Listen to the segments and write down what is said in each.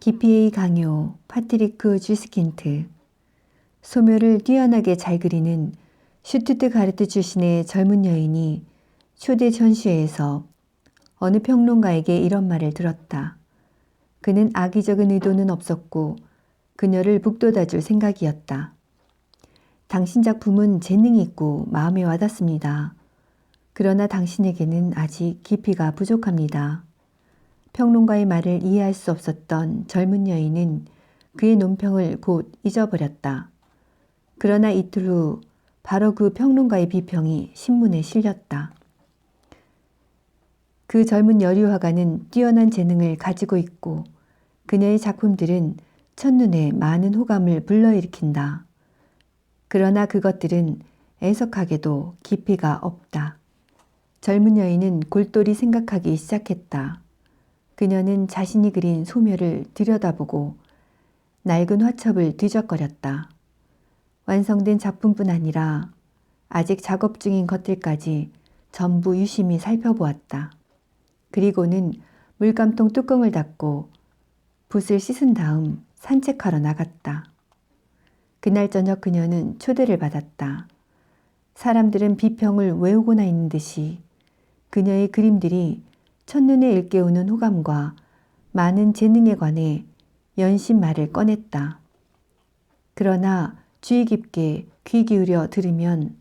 기피의 강요 파트리크 주스킨트 소묘를 뛰어나게 잘 그리는 슈투트 가르트 출신의 젊은 여인이 초대 전시회에서 어느 평론가에게 이런 말을 들었다. 그는 악의적인 의도는 없었고 그녀를 북돋아줄 생각이었다. 당신 작품은 재능이 있고 마음에 와닿습니다. 그러나 당신에게는 아직 깊이가 부족합니다. 평론가의 말을 이해할 수 없었던 젊은 여인은 그의 논평을 곧 잊어버렸다. 그러나 이틀 후 바로 그 평론가의 비평이 신문에 실렸다. 그 젊은 여류화가는 뛰어난 재능을 가지고 있고 그녀의 작품들은 첫눈에 많은 호감을 불러일으킨다. 그러나 그것들은 애석하게도 깊이가 없다. 젊은 여인은 골똘히 생각하기 시작했다. 그녀는 자신이 그린 소묘를 들여다보고 낡은 화첩을 뒤적거렸다. 완성된 작품뿐 아니라 아직 작업 중인 것들까지 전부 유심히 살펴보았다. 그리고는 물감통 뚜껑을 닫고 붓을 씻은 다음 산책하러 나갔다. 그날 저녁 그녀는 초대를 받았다. 사람들은 비평을 외우고나 있는 듯이 그녀의 그림들이 첫눈에 일깨우는 호감과 많은 재능에 관해 연신 말을 꺼냈다. 그러나 주의 깊게 귀 기울여 들으면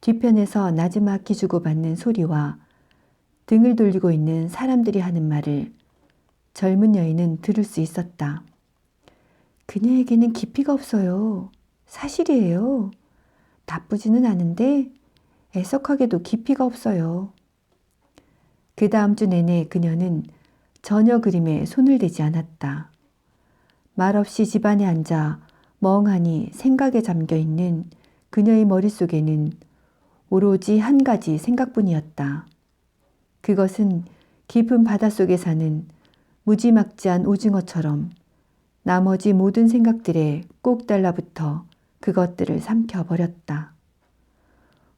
뒤편에서 나지막히 주고받는 소리와 등을 돌리고 있는 사람들이 하는 말을 젊은 여인은 들을 수 있었다. 그녀에게는 깊이가 없어요. 사실이에요. 나쁘지는 않은데 애석하게도 깊이가 없어요. 그 다음 주 내내 그녀는 전혀 그림에 손을 대지 않았다. 말없이 집안에 앉아 멍하니 생각에 잠겨 있는 그녀의 머릿속에는 오로지 한 가지 생각뿐이었다. 그것은 깊은 바닷속에 사는 무지막지한 오징어처럼 나머지 모든 생각들에 꼭 달라붙어 그것들을 삼켜버렸다.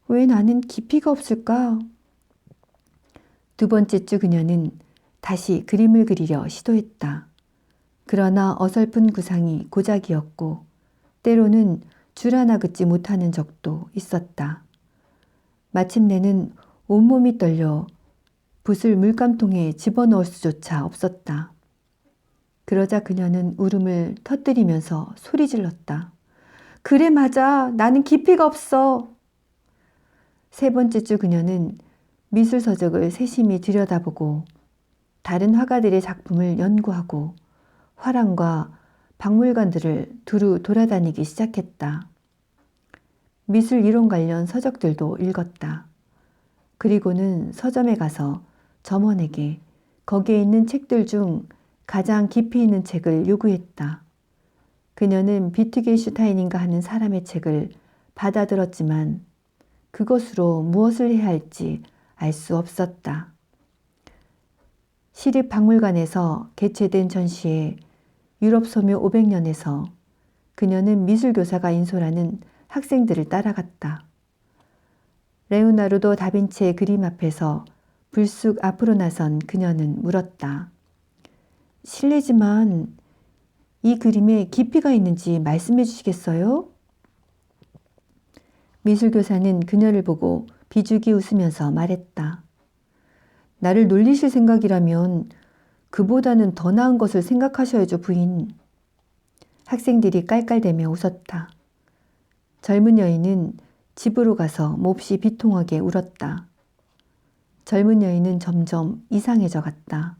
왜 나는 깊이가 없을까? 두 번째 주 그녀는 다시 그림을 그리려 시도했다. 그러나 어설픈 구상이 고작이었고 때로는 줄 하나 긋지 못하는 적도 있었다. 마침내는 온몸이 떨려 붓을 물감통에 집어넣을 수조차 없었다. 그러자 그녀는 울음을 터뜨리면서 소리 질렀다. 그래, 맞아. 나는 깊이가 없어. 세 번째 주 그녀는 미술 서적을 세심히 들여다보고 다른 화가들의 작품을 연구하고 화랑과 박물관들을 두루 돌아다니기 시작했다. 미술 이론 관련 서적들도 읽었다. 그리고는 서점에 가서 점원에게 거기에 있는 책들 중 가장 깊이 있는 책을 요구했다. 그녀는 비트게슈타인인가 하는 사람의 책을 받아들었지만 그것으로 무엇을 해야 할지 알 수 없었다. 시립박물관에서 개최된 전시에 유럽 소묘 500년에서 그녀는 미술교사가 인솔하는 학생들을 따라갔다. 레오나르도 다빈치의 그림 앞에서 불쑥 앞으로 나선 그녀는 물었다. 실례지만 이 그림에 깊이가 있는지 말씀해 주시겠어요? 미술교사는 그녀를 보고 비죽이 웃으면서 말했다. 나를 놀리실 생각이라면 그보다는 더 나은 것을 생각하셔야죠, 부인. 학생들이 깔깔대며 웃었다. 젊은 여인은 집으로 가서 몹시 비통하게 울었다. 젊은 여인은 점점 이상해져 갔다.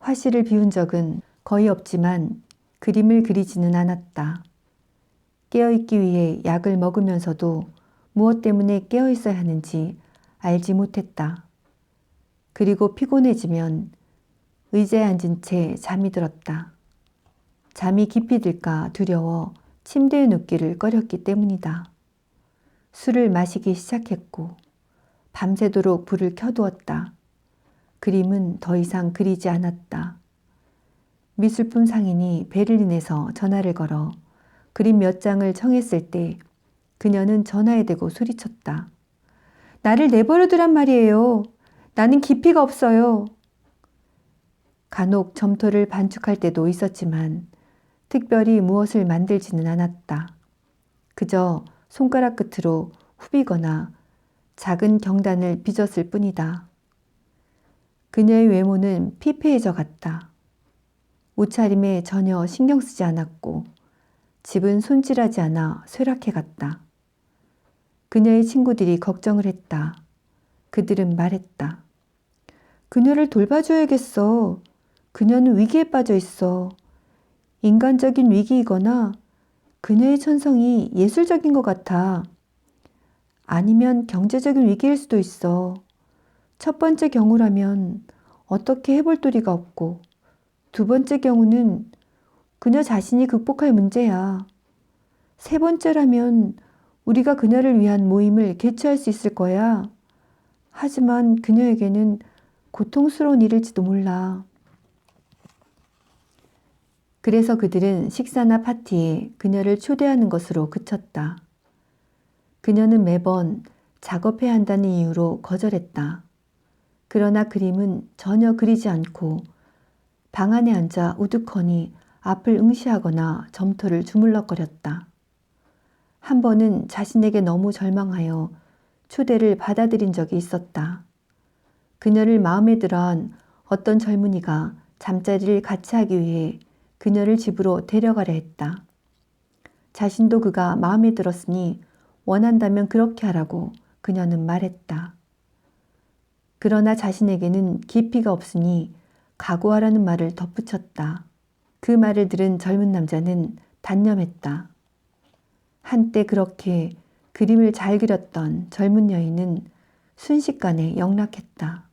화실을 비운 적은 거의 없지만 그림을 그리지는 않았다. 깨어있기 위해 약을 먹으면서도 무엇 때문에 깨어 있어야 하는지 알지 못했다. 그리고 피곤해지면 의자에 앉은 채 잠이 들었다. 잠이 깊이 들까 두려워 침대에 눕기를 꺼렸기 때문이다. 술을 마시기 시작했고 밤새도록 불을 켜두었다. 그림은 더 이상 그리지 않았다. 미술품 상인이 베를린에서 전화를 걸어 그림 몇 장을 청했을 때 그녀는 전화에 대고 소리쳤다. 나를 내버려 두란 말이에요. 나는 깊이가 없어요. 간혹 점토를 반죽할 때도 있었지만 특별히 무엇을 만들지는 않았다. 그저 손가락 끝으로 후비거나 작은 경단을 빚었을 뿐이다. 그녀의 외모는 피폐해져 갔다. 옷차림에 전혀 신경 쓰지 않았고 집은 손질하지 않아 쇠락해 갔다. 그녀의 친구들이 걱정을 했다. 그들은 말했다. 그녀를 돌봐줘야겠어. 그녀는 위기에 빠져 있어. 인간적인 위기이거나 그녀의 천성이 예술적인 것 같아. 아니면 경제적인 위기일 수도 있어. 첫 번째 경우라면 어떻게 해볼 도리가 없고, 두 번째 경우는 그녀 자신이 극복할 문제야. 세 번째라면 우리가 그녀를 위한 모임을 개최할 수 있을 거야. 하지만 그녀에게는 고통스러운 일일지도 몰라. 그래서 그들은 식사나 파티에 그녀를 초대하는 것으로 그쳤다. 그녀는 매번 작업해야 한다는 이유로 거절했다. 그러나 그림은 전혀 그리지 않고 방 안에 앉아 우두커니 앞을 응시하거나 점토를 주물럭거렸다. 한 번은 자신에게 너무 절망하여 초대를 받아들인 적이 있었다. 그녀를 마음에 들어한 어떤 젊은이가 잠자리를 같이 하기 위해 그녀를 집으로 데려가려 했다. 자신도 그가 마음에 들었으니 원한다면 그렇게 하라고 그녀는 말했다. 그러나 자신에게는 깊이가 없으니 각오하라는 말을 덧붙였다. 그 말을 들은 젊은 남자는 단념했다. 한때 그렇게 그림을 잘 그렸던 젊은 여인은 순식간에 영락했다.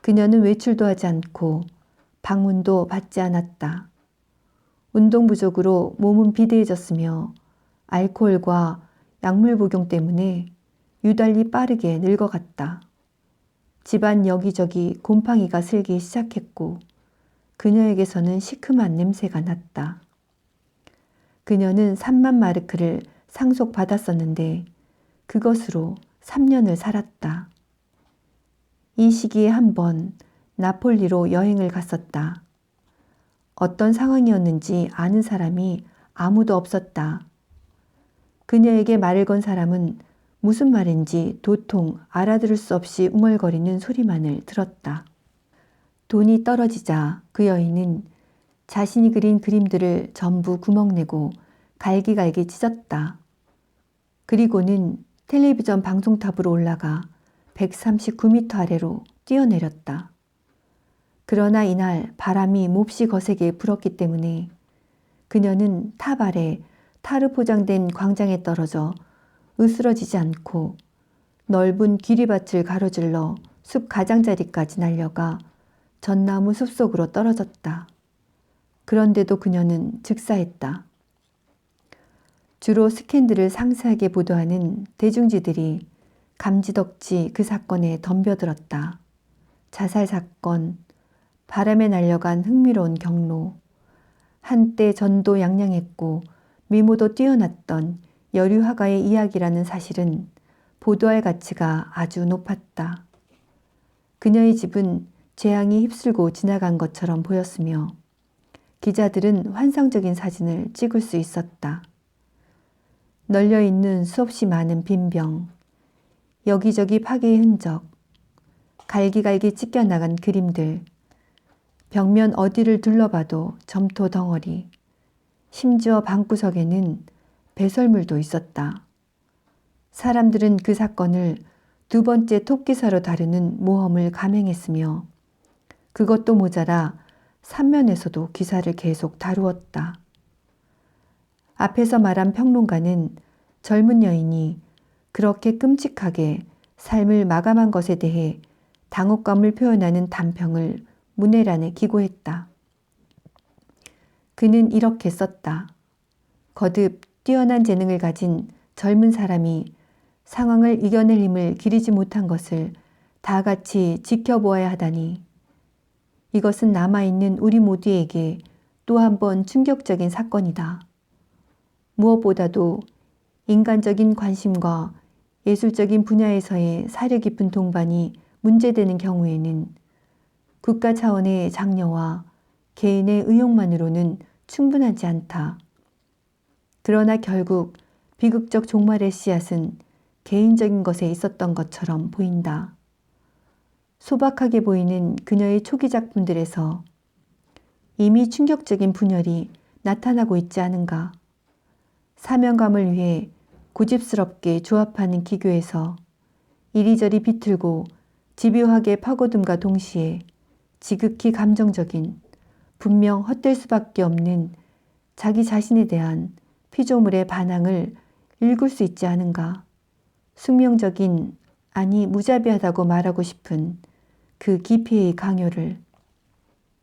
그녀는 외출도 하지 않고 방문도 받지 않았다. 운동 부족으로 몸은 비대해졌으며 알코올과 약물 복용 때문에 유달리 빠르게 늙어갔다. 집안 여기저기 곰팡이가 슬기 시작했고 그녀에게서는 시큼한 냄새가 났다. 그녀는 3만 마르크를 상속받았었는데 그것으로 3년을 살았다. 이 시기에 한 번 나폴리로 여행을 갔었다. 어떤 상황이었는지 아는 사람이 아무도 없었다. 그녀에게 말을 건 사람은 무슨 말인지 도통 알아들을 수 없이 웅얼거리는 소리만을 들었다. 돈이 떨어지자 그 여인은 자신이 그린 그림들을 전부 구멍내고 갈기갈기 찢었다. 그리고는 텔레비전 방송탑으로 올라가 139m 아래로 뛰어내렸다. 그러나 이날 바람이 몹시 거세게 불었기 때문에 그녀는 탑 아래 타르 포장된 광장에 떨어져 으스러지지 않고 넓은 기리밭을 가로질러 숲 가장자리까지 날려가 전나무 숲속으로 떨어졌다. 그런데도 그녀는 즉사했다. 주로 스캔들을 상세하게 보도하는 대중지들이 감지덕지 그 사건에 덤벼들었다. 자살 사건, 바람에 날려간 흥미로운 경로, 한때 전도 양양했고 미모도 뛰어났던 여류화가의 이야기라는 사실은 보도할 가치가 아주 높았다. 그녀의 집은 재앙이 휩쓸고 지나간 것처럼 보였으며 기자들은 환상적인 사진을 찍을 수 있었다. 널려 있는 수없이 많은 빈병, 여기저기 파괴의 흔적, 갈기갈기 찢겨나간 그림들, 벽면 어디를 둘러봐도 점토 덩어리, 심지어 방구석에는 배설물도 있었다. 사람들은 그 사건을 두 번째 톱기사로 다루는 모험을 감행했으며 그것도 모자라 삼면에서도 기사를 계속 다루었다. 앞에서 말한 평론가는 젊은 여인이 그렇게 끔찍하게 삶을 마감한 것에 대해 당혹감을 표현하는 단평을 문해란에 기고했다. 그는 이렇게 썼다. 거듭 뛰어난 재능을 가진 젊은 사람이 상황을 이겨낼 힘을 기리지 못한 것을 다 같이 지켜보아야 하다니. 이것은 남아있는 우리 모두에게 또 한 번 충격적인 사건이다. 무엇보다도 인간적인 관심과 예술적인 분야에서의 사려 깊은 동반이 문제되는 경우에는 국가 차원의 장려와 개인의 의욕만으로는 충분하지 않다. 그러나 결국 비극적 종말의 씨앗은 개인적인 것에 있었던 것처럼 보인다. 소박하게 보이는 그녀의 초기 작품들에서 이미 충격적인 분열이 나타나고 있지 않은가. 사명감을 위해 고집스럽게 조합하는 기교에서 이리저리 비틀고 집요하게 파고듦과 동시에 지극히 감정적인 분명 헛될 수밖에 없는 자기 자신에 대한 피조물의 반항을 읽을 수 있지 않은가. 숙명적인 아니 무자비하다고 말하고 싶은 그 기피의 강요를